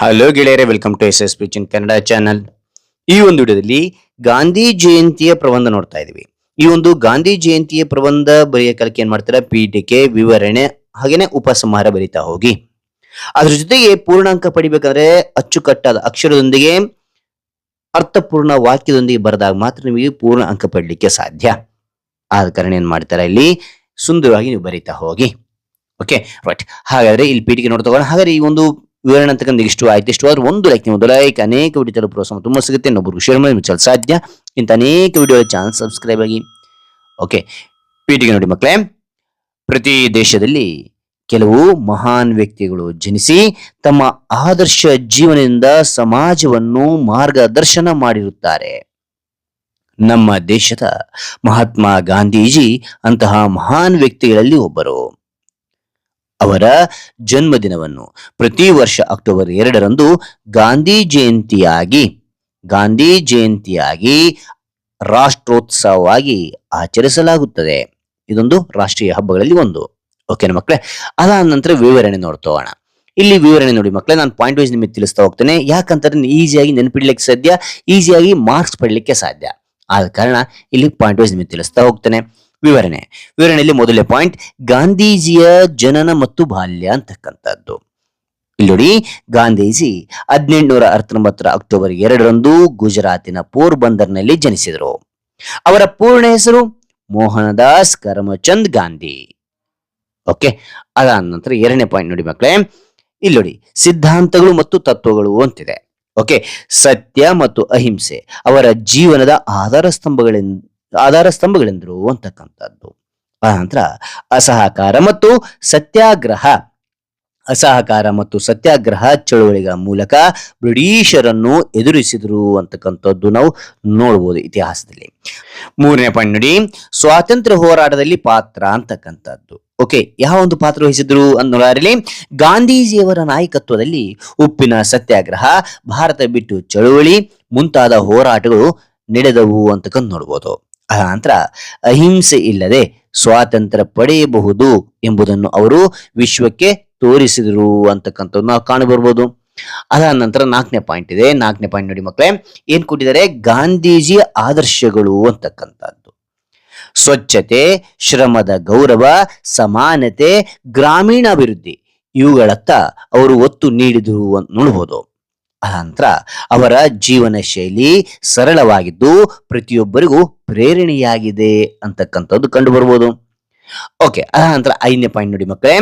Hello ಗೆಳೆಯರೇ welcome to S S P Chin Kannada channel ಈ ಒಂದು ವಿಡಿಯೋದಲ್ಲಿ ಗಾಂಧಿ ಜಯಂತಿಯ ಪ್ರಬಂಧ ನೋಡ್ತಾ ಇದೀವಿ ಈ ಒಂದು ಗಾಂಧಿ ಜಯಂತಿಯ ಪ್ರಬಂಧ ಬರೆಯ ಕಲಿಕೆ ಏನ್ ಮಾಡ್ತಾರೆ? ಪೀಠಿಕೆ ವಿವರಣೆ, ಹಾಗೇನೆ ಉಪಸಂಹಾರ ಬರೀತಾ ಹೋಗಿ. ಅದ್ರ ಜೊತೆಗೆ ಪೂರ್ಣಾಂಕ ಪಡಿಬೇಕಂದ್ರೆ ಅಚ್ಚುಕಟ್ಟಾದ ಅಕ್ಷರದೊಂದಿಗೆ, ಅರ್ಥಪೂರ್ಣ ವಾಕ್ಯದೊಂದಿಗೆ ಬರೆದಾಗ ಮಾತ್ರ ನಿಮಗೆ ಪೂರ್ಣ ಅಂಕ ಪಡಲಿಕ್ಕೆ ಸಾಧ್ಯ. ಆದ ಕಾರಣ ಏನ್ ಮಾಡ್ತಾರ ಇಲ್ಲಿ? ಸುಂದರವಾಗಿ ನೀವು ಬರೀತಾ ಹೋಗಿ. ಓಕೆ ರೈಟ್ ಹಾಗಾದ್ರೆ ಇಲ್ಲಿ ಪೀಠಿಕೆ ನೋಡ್ತಾ ಹಾಗಾದ್ರೆ ಈ ಒಂದು ವಿವರಣೆ ಅಂತಕ್ಕಂಥ ಇಷ್ಟು ಆಯ್ತು. ಇಷ್ಟು ಆದ್ರೆ ಒಂದು ಲೈಕ್ ನೀವು ಲೈಕ್ ಅನೇಕ ವಿಡಿಯೋ ತಲುಪುವ ತುಂಬ ಸಿಗುತ್ತೆ. ಇನ್ನೊಬ್ಬರು ಶೇರ್ ಮಾಡಿ ಮುಚ್ಚಲು ಸಾಧ್ಯ. ಇಂಥ ಅನೇಕ ವಿಡಿಯೋ ಚಾನಲ್ ಸಬ್ಸ್ಕ್ರೈಬ್ ಆಗಿ. ಓಕೆ ಪೀಠಿಗೆ ನೋಡಿ ಮಕ್ಕಳೇ ಪ್ರತಿ ದೇಶದಲ್ಲಿ ಕೆಲವು ಮಹಾನ್ ವ್ಯಕ್ತಿಗಳು ಜನಿಸಿ ತಮ್ಮ ಆದರ್ಶ ಜೀವನದಿಂದ ಸಮಾಜವನ್ನು ಮಾರ್ಗದರ್ಶನ ಮಾಡಿರುತ್ತಾರೆ. ನಮ್ಮ ದೇಶದ ಮಹಾತ್ಮ ಗಾಂಧೀಜಿ ಅಂತಹ ಮಹಾನ್ ವ್ಯಕ್ತಿಗಳಲ್ಲಿ ಒಬ್ಬರು. ಅವರ ಜನ್ಮದಿನವನ್ನು. ಪ್ರತಿ ವರ್ಷ ಅಕ್ಟೋಬರ್ ಎರಡರಂದು ಗಾಂಧಿ ಜಯಂತಿಯಾಗಿ ಗಾಂಧಿ ಜಯಂತಿಯಾಗಿ ರಾಷ್ಟ್ರೋತ್ಸವವಾಗಿ ಆಚರಿಸಲಾಗುತ್ತದೆ. ಇದೊಂದು ರಾಷ್ಟ್ರೀಯ ಹಬ್ಬಗಳಲ್ಲಿ ಒಂದು. ಓಕೆನಾ ಮಕ್ಕಳೇ ಅದಾದ ನಂತರ ವಿವರಣೆ ನೋಡ್ತೋಣ ಇಲ್ಲಿ ವಿವರಣೆ ನೋಡಿ ಮಕ್ಕಳೇ ನಾನು ಪಾಯಿಂಟ್ ವೈಸ್ ನಿಮಗೆ ತಿಳಿಸ್ತಾ ಹೋಗ್ತೇನೆ. ಯಾಕಂತಂದ್ರೆ ಈಸಿಯಾಗಿ ನೆನಪಿಡ್ಲಿಕ್ಕೆ ಸಾಧ್ಯ, ಈಸಿಯಾಗಿ ಮಾರ್ಕ್ಸ್ ಪಡಲಿಕ್ಕೆ ಸಾಧ್ಯ. ಆದ ಕಾರಣ ಇಲ್ಲಿ ಪಾಯಿಂಟ್ ವೈಸ್ ನಿಮಗೆ ತಿಳಿಸ್ತಾ ಹೋಗ್ತೇನೆ. ವಿವರಣೆ. ವಿವರಣೆಯಲ್ಲಿ ಮೊದಲೇ ಪಾಯಿಂಟ್ ಗಾಂಧೀಜಿಯ ಜನನ ಮತ್ತು ಬಾಲ್ಯ ಅಂತಕ್ಕಂಥದ್ದು. ಇಲ್ಲಿ ನೋಡಿ, ಗಾಂಧೀಜಿ ಹದಿನೆಂಟುನೂರ ಹತ್ತೊಂಬತ್ತರ ಅಕ್ಟೋಬರ್ ಎರಡರಂದು ಗುಜರಾತಿನ ಪೋರ್ಬಂದರ್ನಲ್ಲಿ ಜನಿಸಿದರು. ಅವರ ಪೂರ್ಣ ಹೆಸರು ಮೋಹನದಾಸ್ ಕರಮಚಂದ್ ಗಾಂಧಿ. ಓಕೆ, ಅದಾದ ನಂತರ ಎರಡನೇ ಪಾಯಿಂಟ್ ನೋಡಿ ಮಕ್ಕಳೇ. ಇಲ್ಲಿ ನೋಡಿ, ಸಿದ್ಧಾಂತಗಳು ಮತ್ತು ತತ್ವಗಳು ಅಂತಿದೆ. ಓಕೆ, ಸತ್ಯ ಮತ್ತು ಅಹಿಂಸೆ, ಅವರ ಜೀವನದ ಆಧಾರ ಸ್ತಂಭಗಳೆಂದು ಆಧಾರ ಸ್ತಂಭಗಳೆಂದರು ಅಂತಕ್ಕಂಥದ್ದು. ನಂತರ ಅಸಹಕಾರ ಮತ್ತು ಸತ್ಯಾಗ್ರಹ. ಅಸಹಕಾರ ಮತ್ತು ಸತ್ಯಾಗ್ರಹ ಚಳುವಳಿಗಳ ಮೂಲಕ ಬ್ರಿಟಿಷರನ್ನು ಎದುರಿಸಿದರು ಅಂತಕ್ಕಂಥದ್ದು ನಾವು ನೋಡಬಹುದು ಇತಿಹಾಸದಲ್ಲಿ. ಮೂರನೇ ಪಾಯಿಂಟ್ ನೋಡಿ, ಸ್ವಾತಂತ್ರ್ಯ ಹೋರಾಟದಲ್ಲಿ ಪಾತ್ರ ಅಂತಕ್ಕಂಥದ್ದು. ಓಕೆ, ಯಾವ ಒಂದು ಪಾತ್ರ ವಹಿಸಿದ್ರು ಅನ್ನೋದಾರಲ್ಲಿ ಗಾಂಧೀಜಿಯವರ ನಾಯಕತ್ವದಲ್ಲಿ ಉಪ್ಪಿನ ಸತ್ಯಾಗ್ರಹ, ಭಾರತ ಬಿಟ್ಟು ಚಳುವಳಿ ಮುಂತಾದ ಹೋರಾಟಗಳು ನಡೆದವು ಅಂತಕ್ಕಂಥ ನೋಡ್ಬೋದು. ಆ ನಂತರ ಅಹಿಂಸೆ ಇಲ್ಲದೆ ಸ್ವಾತಂತ್ರ್ಯ ಪಡೆಯಬಹುದು ಎಂಬುದನ್ನು ಅವರು ವಿಶ್ವಕ್ಕೆ ತೋರಿಸಿದರು ಅಂತಕ್ಕಂಥದ್ದು ನಾವು ಕಾಣಬರ್ಬೋದು ಅದಾದ ನಂತರ ನಾಲ್ಕನೇ ಪಾಯಿಂಟ್ ಇದೆ. ನಾಲ್ಕನೇ ಪಾಯಿಂಟ್ ನೋಡಿ ಮಕ್ಕಳೇ, ಏನ್ ಕೊಟ್ಟಿದ್ದಾರೆ? ಗಾಂಧೀಜಿಯ ಆದರ್ಶಗಳು ಅಂತಕ್ಕಂಥದ್ದು. ಸ್ವಚ್ಛತೆ, ಶ್ರಮದ ಗೌರವ, ಸಮಾನತೆ, ಗ್ರಾಮೀಣಾಭಿವೃದ್ಧಿ, ಇವುಗಳತ್ತ ಅವರು ಒತ್ತು ನೀಡಿದರು ಅಂತ ನೋಡ್ಬೋದು. ಅನಂತರ ಅವರ ಜೀವನ ಶೈಲಿ ಸರಳವಾಗಿದ್ದು ಪ್ರತಿಯೊಬ್ಬರಿಗೂ ಪ್ರೇರಣೆಯಾಗಿದೆ ಅಂತಕ್ಕಂಥದ್ದು ಕಂಡು ಬರ್ಬೋದು ಓಕೆ ಅನಂತರ ಐದನೇ ಪಾಯಿಂಟ್ ನೋಡಿ ಮಕ್ಕಳೇ,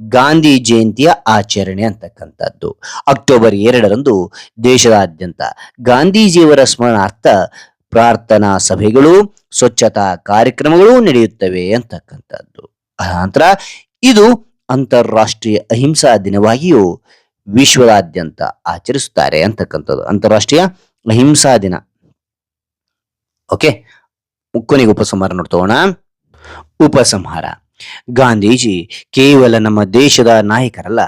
ಗಾಂಧಿ ಜಯಂತಿಯ ಆಚರಣೆ ಅಂತಕ್ಕಂಥದ್ದು. ಅಕ್ಟೋಬರ್ ಎರಡರಂದು ದೇಶದಾದ್ಯಂತ ಗಾಂಧೀಜಿಯವರ ಸ್ಮರಣಾರ್ಥ ಪ್ರಾರ್ಥನಾ ಸಭೆಗಳು, ಸ್ವಚ್ಛತಾ ಕಾರ್ಯಕ್ರಮಗಳು ನಡೆಯುತ್ತವೆ ಅಂತಕ್ಕಂಥದ್ದು. ಅನಂತರ ಇದು ಅಂತಾರಾಷ್ಟ್ರೀಯ ಅಹಿಂಸಾ ದಿನವಾಗಿಯೂ ವಿಶ್ವದಾದ್ಯಂತ ಆಚರಿಸುತ್ತಾರೆ ಅಂತಕ್ಕಂಥದ್ದು. ಅಂತಾರಾಷ್ಟ್ರೀಯ ಅಹಿಂಸಾ ದಿನ. ಓಕೆ ಕೊನೆಗೆ ಉಪಸಂಹಾರ ನೋಡ್ತೋಣ ಉಪಸಂಹಾರ. ಗಾಂಧೀಜಿ ಕೇವಲ ನಮ್ಮ ದೇಶದ ನಾಯಕರಲ್ಲ,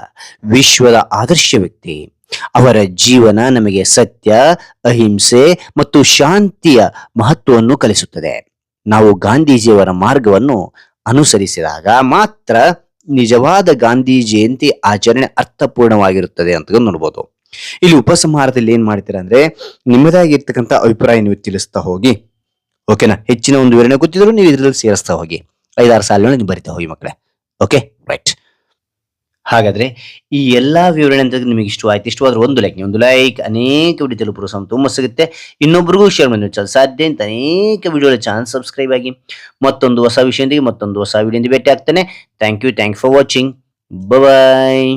ವಿಶ್ವದ ಆದರ್ಶ ವ್ಯಕ್ತಿ. ಅವರ ಜೀವನ ನಮಗೆ ಸತ್ಯ, ಅಹಿಂಸೆ ಮತ್ತು ಶಾಂತಿಯ ಮಹತ್ವವನ್ನು ಕಲಿಸುತ್ತದೆ. ನಾವು ಗಾಂಧೀಜಿಯವರ ಮಾರ್ಗವನ್ನು ಅನುಸರಿಸಿದಾಗ ಮಾತ್ರ ನಿಜವಾದ ಗಾಂಧಿ ಜಯಂತಿ ಆಚರಣೆ ಅರ್ಥಪೂರ್ಣವಾಗಿರುತ್ತದೆ ಅಂತ ನೋಡ್ಬೋದು. ಇಲ್ಲಿ ಉಪಸಂಹಾರದಲ್ಲಿ ಏನ್ ಮಾಡ್ತೀರಾ ಅಂದ್ರೆ ನಿಮ್ಮದಾಗಿರ್ತಕ್ಕಂಥ ಅಭಿಪ್ರಾಯ ನೀವು ತಿಳಿಸ್ತಾ ಹೋಗಿ, ಓಕೆನಾ? ಹೆಚ್ಚಿನ ಒಂದು ವಿವರಣೆ ಗೊತ್ತಿದ್ರು ನೀವು ಇದರಲ್ಲಿ ಸೇರಿಸ್ತಾ ಹೋಗಿ. ಐದಾರು ಸಾಲುಗಳನ್ನ ನೀವು ಬರಿತಾ ಹೋಗಿ ಮಕ್ಕಳೇ. ಓಕೆ? ರೈಟ್. ಹಾಗಾದ್ರೆ ಈ ಎಲ್ಲ ವಿವರಣೆ ಅಂತ ನಿಮಗೆ ಇಷ್ಟ ಆಯ್ತು ಇಷ್ಟವಾದ್ರೆ ಒಂದು ಲೈಕ್ ಒಂದು ಲೈಕ್ ಅನೇಕ ವಿಡಿಯೋ ತಲುಪುವ ಸಮ ತುಂಬ ಸಿಗುತ್ತೆ. ಇನ್ನೊಬ್ರಿಗೂ ಶೇರ್ ಮಾಡಿ ಚಾನಲ್ ಸಾಧ್ಯ ಅಂತ ಅನೇಕ ವಿಡಿಯೋ ಚಾನಲ್ ಸಬ್ಸ್ಕ್ರೈಬ್ ಆಗಿ ಮತ್ತೊಂದು ಹೊಸ ವಿಷಯದೊಂದಿಗೆ ಮತ್ತೊಂದು ಹೊಸ ವಿಡಿಯೋದಿಂದ ಭೇಟಿ ಆಗ್ತಾನೆ thank you thank for watching bye